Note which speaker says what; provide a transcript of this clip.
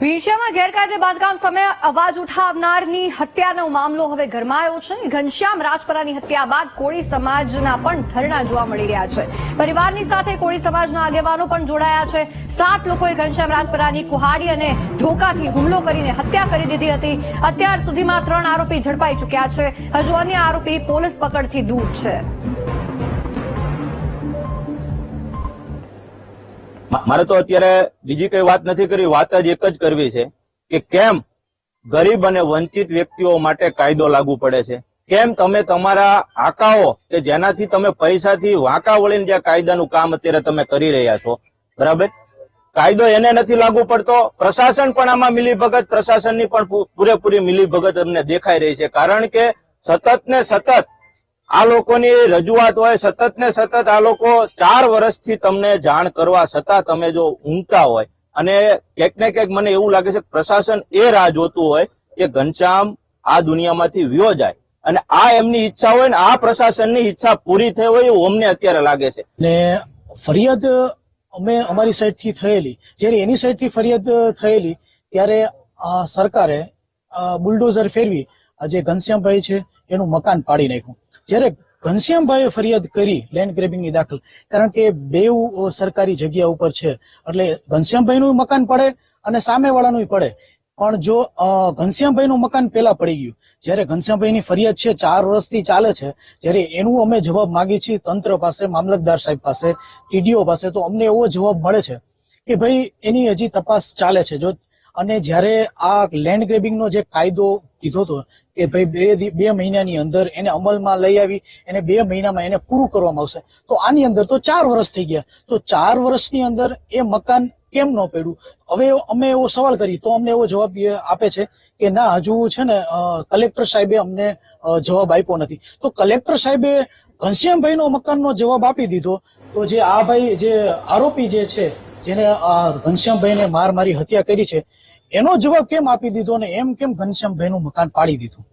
Speaker 1: વિરશામાં ગેરકાયદે બાંધકામ સમયે અવાજ ઉઠાવનારની હત્યાનો મામલો હવે ગરમાયો છે. ઘનશ્યામ રાજપરાની હત્યા બાદ કોળી સમાજના પણ ધરણા જોવા મળી રહ્યા છે. પરિવારની સાથે કોળી સમાજના આગેવાનો પણ જોડાયા છે. સાત લોકોએ ઘનશ્યામ રાજપરાની કુહાડી અને ઢોકાથી હુમલો કરીને હત્યા કરી દીધી હતી. અત્યાર સુધીમાં ત્રણ આરોપી ઝડપાઈ ચૂક્યા છે. હજુ અન્ય આરોપી પોલીસ પકડથી દૂર છે.
Speaker 2: મારે તો અત્યારે બીજી કઈ વાત નથી કરવી વાત જ એક જ કરવી છે કે કેમ ગરીબ અને વંચિત વ્યક્તિઓ માટે કાયદો લાગુ પડે છે? કેમ તમે તમારા આકાઓ કે જેનાથી તમે પૈસાથી વાંકા વળીને જે કાયદાનું કામ અત્યારે તમે કરી રહ્યા છો? બરાબર? કાયદો એને નથી લાગુ પડતો. પ્રશાસન પણ આમાં મિલીભગત, પ્રશાસનની પણ પૂરેપૂરી મિલીભગત અમને દેખાઈ રહી છે. કારણ કે સતત ને સતત આ લોકોની રજૂઆત હોય, સતત ને સતત આ લોકો ચાર વર્ષથી તમને જાણ કરવા છતાં તમે જો ઊંઘતા હોય, અને ક્યાંક ને ક્યાંક મને એવું લાગે છે પ્રશાસન એ રાહ જોતું હોય કે ઘનશ્યામ આ દુનિયામાંથી વ્યો જાય. અને આ એમની ઈચ્છા હોય ને, આ પ્રશાસનની ઈચ્છા પૂરી થઈ હોય એવું અમને અત્યારે લાગે છે.
Speaker 3: ને ફરિયાદ અમે અમારી સાઈડથી થયેલી, જ્યારે એની સાઈડથી ફરિયાદ થયેલી, ત્યારે સરકારે બુલડોઝર ફેરવી આજે ઘનશ્યામભાઈ છે એનું મકાન પાડી નાખ્યું. જ્યારે ઘનશ્યામભાઈએ ફરિયાદ કરી લેન્ડ ગ્રેબિંગની દાખલ, કારણ કે બેઉ સરકારી જગ્યા ઉપર છે, એટલે ઘનશ્યામભાઈનું મકાન પડે અને સામેવાળાનું પડે. પણ જો ઘનશ્યામભાઈનું મકાન પેલા પડી ગયું, જ્યારે ઘનશ્યામભાઈની ફરિયાદ છે, ચાર વર્ષથી ચાલે છે, જ્યારે એનું અમે જવાબ માગીએ છીએ તંત્ર પાસે, મામલતદાર સાહેબ પાસે ટીડીઓ પાસે, તો અમને એવો જવાબ મળે છે કે ભાઈ, એની હજી તપાસ ચાલે છે. જો અને જ્યારે આ લેન્ડ ગ્રેબિંગનો જે કાયદો કીધો હતો કે ભાઈ બે બે મહિનાની અંદર એને અમલમાં લઈ આવી, એને બે મહિનામાં એને પૂરું કરવામાં આવશે, તો આની અંદર તો ચાર વર્ષ થઈ ગયા. તો ચાર વર્ષની અંદર એ મકાન કેમ ન પડ્યું? હવે અમે એવો સવાલ કરી તો અમને એવો જવાબ આપે છે કે ના, હજુ છે ને કલેક્ટર સાહેબે અમને જવાબ આપ્યો નથી. તો કલેક્ટર સાહેબે ઘનશ્યામભાઈનો મકાનનો જવાબ આપી દીધો. તો જે આ ભાઈ, જે આરોપી જે છે જેને ઘનશ્યામભાઈને માર મારી હત્યા કરી છે, એનો જવાબ કેમ આપી દીધો અને એમ કેમ ઘનશ્યામભાઈનું મકાન પાડી દીધું?